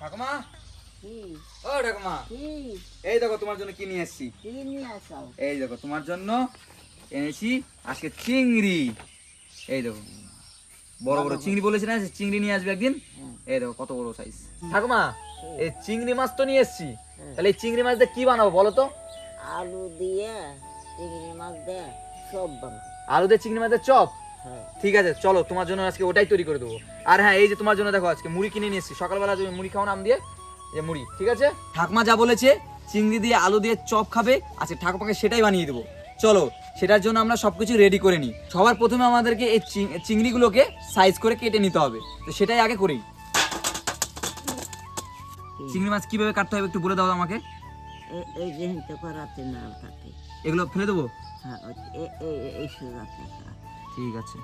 ঠাকুমা? ও ঠাকুমা। এই দেখো তোমার জন্য কি নিয়ে এসেছি? এই দেখো তোমার জন্য এনেছি আজকে চিংড়ি। এই দেখো বড় বড় চিংড়ি বলেছি না চিংড়ি নিয়ে আসবে একদিন। এই দেখো কত বড় সাইজ ঠাকুমা এই চিংড়ি মাছ তো নিয়ে এসেছি। তাহলে এই চিংড়ি মাছ দিয়ে কি বানাবো বলো তো? আলু দিয়ে চিংড়ি মাছ দিয়ে সব বানাও আলু দিয়ে চিংড়ি মাছের চপ? হ্যাঁ ঠিক আছে চলো তোমার জন্য আজকে ওটাই তৈরি করে দেবো। আর হ্যাঁ এই যে তোমার জন্য দেখো আজকে মুড়ি কিনে নিয়ে এসেছি। সকালবেলা তুমি মুড়ি খাও নাম দিয়ে যে মুড়ি ঠিক আছে? ঠাকুমা যা বলেছে চিংড়ি দিয়ে আলু দিয়ে চপ খাবে আজকে ঠাকুমাকে সেটাই বানিয়ে দেবো। চলো সেটার জন্য আমরা সবকিছু রেডি করে নিই। সবার প্রথমে আমাদেরকে এই চিংড়িগুলোকে সাইজ করে কেটে নিতে হবে। তো সেটাই আগে করি চিংড়ি মাছ কীভাবে কাটতে হবে একটু বলে দাও আমাকে। এগুলো ফেলে দেবো? হ্যাঁ এই ঠিক আছে।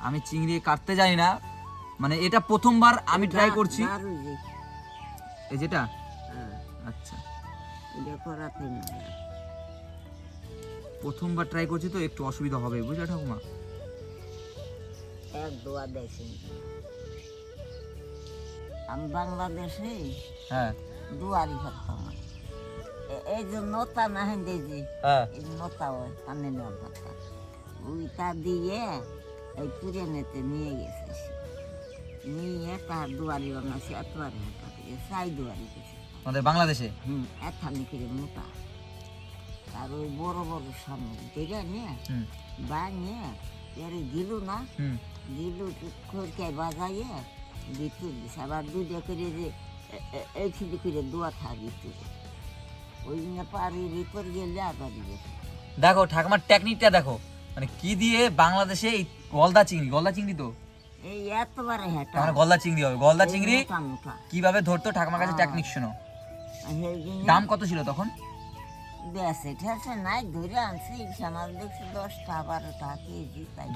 আমি চিংড়ি কাটতে জানি না। মানে এটা প্রথমবার আমি ট্রাই করছি। এই যেটা? হ্যাঁ। আচ্ছা। প্রথমবার ট্রাই করছি তো একটু অসুবিধা হবে বুঝলে ঠাকুমা? এক দোয়া দেশে আমি বাংলাদেশে হ্যাঁ। দুয়ারি করতাম। এই যে নতা না হেন যে হ্যাঁ। এই নতা হয় কানে নেওয়ার কথা। ওইটা দিয়ে এই পুরানেতে নিয়ে গেছে নিয়ে তার দুয়ারি বানাচ্ছে এতবারে হাঁটা থেকে সাই দুয়ারি গেছে আমাদের বাংলাদেশে? হুম এথানি করে মোটা। আর ওই বড় বড় সামনে দেখে নিয়ে বানিয়ে এর গিলু না। হুম। গিলু খড়কায় বাজাইয়ে ভিতর দিছে। আবার দুইটা করে যে এই ছিলি করে দোয়া থা ভিতরে ওই পাড়ির ভিতর গেলে আবার দেখো ঠাকুমার টেকনিকটা দেখো। মানে কি দিয়ে বাংলাদেশে এই গলদা চিংড়ি? গলদা চিংড়ি তো? এই এতবারে হেঁটা। মানে গলদা চিংড়ি হবে। গলদা চিংড়ি কীভাবে ধরতো ঠাকুমার কাছে হ্যাঁ। টেকনিক শোনো। দাম কত ছিল তখন?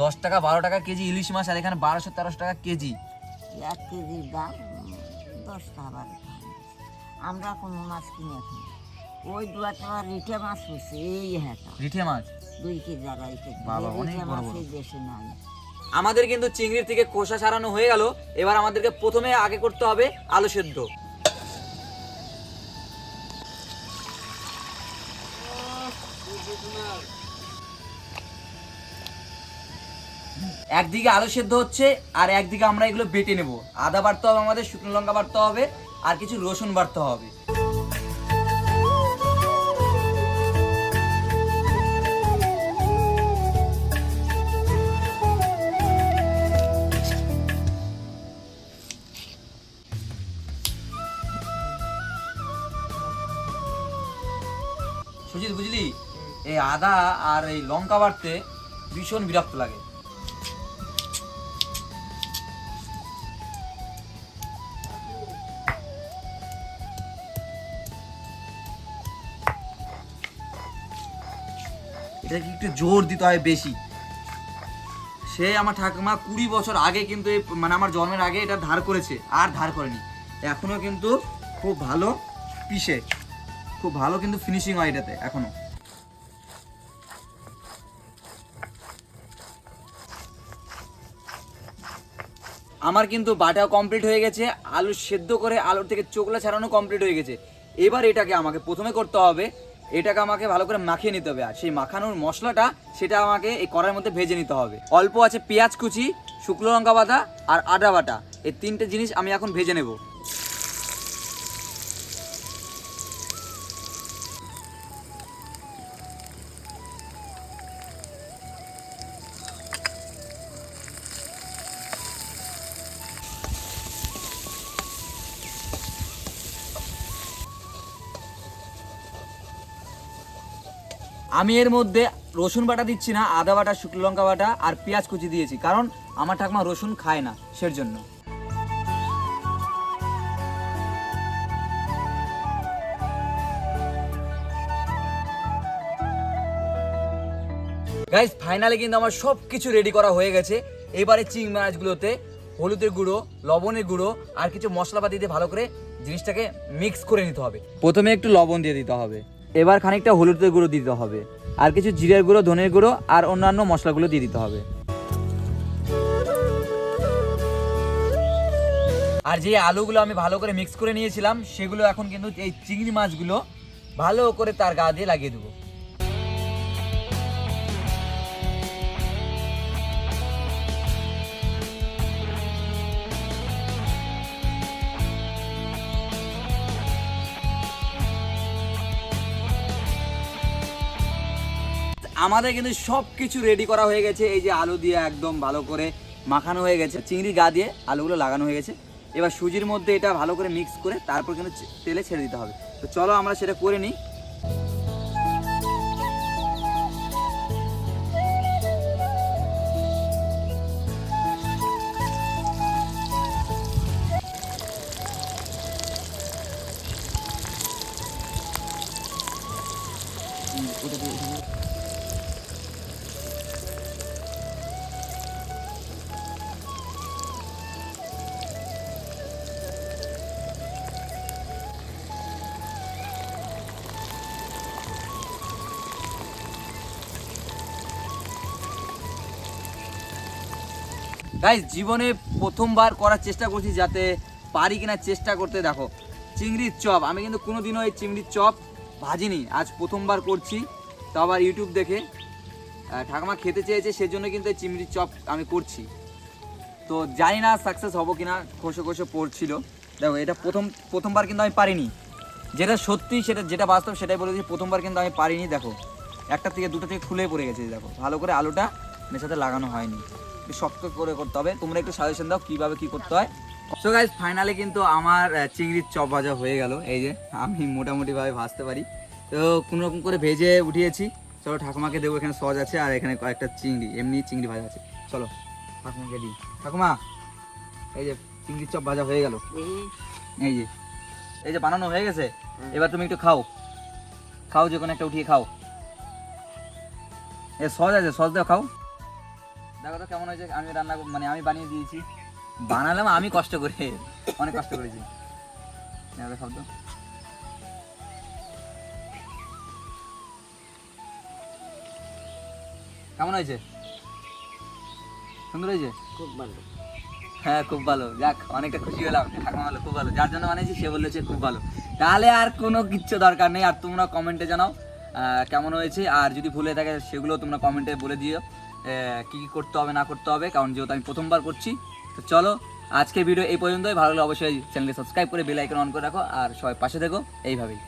দশ টাকা বারো টাকা কেজি ইলিশ মাছ আর এখানে বারোশো তেরোশো টাকা কেজি। এক কেজির দাম দশটা বারোটা আমরা কোনো মাছ কিনে খাই ওই রিঠে মাছ হচ্ছে এই হেঁটা রিঠে মাছ? দুই কেজি আড়াই কেজি বাবা, অনেক বড় বড়। দেশে নাই। আমাদের কিন্তু চিংড়ির থেকে খোসা ছাড়ানো হয়ে গেল। এবার আমাদেরকে প্রথমে আগে করতে হবে আলু সেদ্ধ। একদিকে আলু সেদ্ধ হচ্ছে আর একদিকে আমরা এগুলো বেটে নেব। আদা বাড়তে হবে আমাদের শুকনো লঙ্কা বাড়তে হবে আর কিছু রসুন বাড়তে হবে। আদা আর এই লঙ্কা বাড়তে ভীষণ বিরক্ত লাগে। এটাকে একটু জোর দিতে হয় বেশি। সে আমার ঠাকুমা কুড়ি বছর আগে কিন্তু মানে আমার জন্মের আগে এটা ধার করেছে, আর ধার করেনি। এখনও কিন্তু খুব ভালো পিসে। খুব ভালো কিন্তু ফিনিশিং হয় এটাতে, এখনও। আমার কিন্তু বাটা কমপ্লিট হয়ে গেছে, আলু সেদ্ধ করে আলুর থেকে চোখলা ছাড়ানো কমপ্লিট হয়ে গেছে। এবার এটাকে আমাকে প্রথমে করতে হবে, এটাকে আমাকে ভালো করে মাখিয়ে নিতে হবে। আর সেই মাখানোর মশলাটা, সেটা আমাকে এই কড়াইয়ের মধ্যে ভেজে নিতে হবে। অল্প আছে পেঁয়াজ কুচি, শুকনো লঙ্কা বাটা আর আদা বাটা। এই তিনটে জিনিস আমি এখন ভেজে নেব। আমি এর মধ্যে রসুন বাটা দিচ্ছি না, আদা বাটা, শুকনো লঙ্কা বাটা আর পেঁয়াজ কুচি দিয়েছি, কারণ আমার ঠাকুমা রসুন খায় না সের জন্য। গাইস ফাইনালি কিন্তু আমার সব কিছু রেডি করা হয়ে গেছে। এবারে চিংড়ি মাছগুলোতে হলুদের গুঁড়ো, লবণের গুঁড়ো আর কিছু মশলাপাতি দিয়ে ভালো করে জিনিসটাকে মিক্স করে নিতে হবে। প্রথমে একটু লবণ দিয়ে দিতে হবে। এবার খানিকটা হলুদের গুঁড়ো দিতে হবে, আর কিছু জিরের গুঁড়ো, ধনের গুঁড়ো, আর অন্যান্য মশলাগুলো দিয়ে দিতে হবে। আর যে আলুগুলো আমি ভালো করে মিক্স করে নিয়েছিলাম, সেগুলো এখন কিন্তু এই চিংড়ি মাছগুলো ভালো করে তার গা দিয়ে লাগিয়ে দেবো। আমাদের কিন্তু সব কিছু রেডি করা হয়ে গেছে। এই যে আলু দিয়ে একদম ভালো করে মাখানো হয়ে গেছে। চিংড়ি গা দিয়ে আলুগুলো লাগানো হয়ে গেছে। এবার সুজির মধ্যে এটা ভালো করে মিক্স করে তারপর কিন্তু তেলে ছেড়ে দিতে হবে। তো চলো আমরা সেটা করে নিই। গাইজ জীবনে প্রথমবার করার চেষ্টা করছি যাতে পারি কিনা চেষ্টা করতে। দেখো, চিংড়ির চপ, আমি কিন্তু কোনোদিনও এই চিংড়ির চপ ভাজিনি। আজ প্রথমবার করছি, তো আবার ইউটিউব দেখে ঠাকুমা খেতে চেয়েছে, সেজন্য কিন্তু এই চিংড়ির চপ আমি করছি। তো জানি না সাকসেস হব কিনা, খসে খসে পড়ছিল। দেখো, এটা প্রথম, প্রথমবার কিন্তু আমি পারিনি। যেটা সত্যি, সেটা, যেটা বাস্তব, সেটাই বলে দিচ্ছি, প্রথমবার কিন্তু আমি পারিনি। দেখো, একটা থেকে দুটো থেকে খুলে পড়ে গেছে, দেখো। ভালো করে আলুটা সাথে লাগানো হয়নি। শক্ত করে করতে হবে। তোমরা একটু সাজেশন দাও কীভাবে কি করতে হয়। সো গাইজ ফাইনালি কিন্তু আমার চিংড়ির চপ ভাজা হয়ে গেল। এই যে, আমি মোটামুটি ভাবে ভাজতে পারি। তো কোনো রকম করে ভেজে উঠিয়েছি। চলো ঠাকুমাকে দেবো, এখানে সজ আছে আর এখানে কয়েকটা চিংড়ি। এমনি চিংড়ি ভাজা আছে। চলো, ঠাকুমাকে দিই। ঠাকুমা, এই যে চিংড়ির চপ ভাজা হয়ে গেল। এই যে এই যে বানানো হয়ে গেছে। এবার তুমি একটু খাও। খাও যে কোনো একটা উঠিয়ে খাও। এ, সস আছে, সস দাও, খাও। দেখো তো কেমন হয়েছে আমি রান্না মানে আমি বানিয়ে দিয়েছি। বানালাম আমি কষ্ট করে অনেক কষ্ট করেছি। তো কেমন হয়েছে? সুন্দর হয়েছে? খুব ভালো। হ্যাঁ খুব ভালো। যাক অনেকটা খুশি হলাম। ঠাকুমা ভালো খুব ভালো। যার জন্য বানিয়েছি সে বলেছে খুব ভালো। তাহলে আর কোনো কিচ্ছু দরকার নেই। আর তোমরা কমেন্টে জানাও কেমন হয়েছে। আর যদি ভুলে থাকে সেগুলো তোমরা কমেন্টে বলে দিও। কি কী করতে হবে, না করতে হবে, কারণ যেহেতু আমি প্রথমবার করছি, তো চলো আজকে ভিডিও এই পর্যন্তই। ভালো লাগলে অবশ্যই চ্যানেলকে সাবস্ক্রাইব করে বেল আইকন অন করে রাখো, আর সবাই পাশে দেখো এইভাবেই।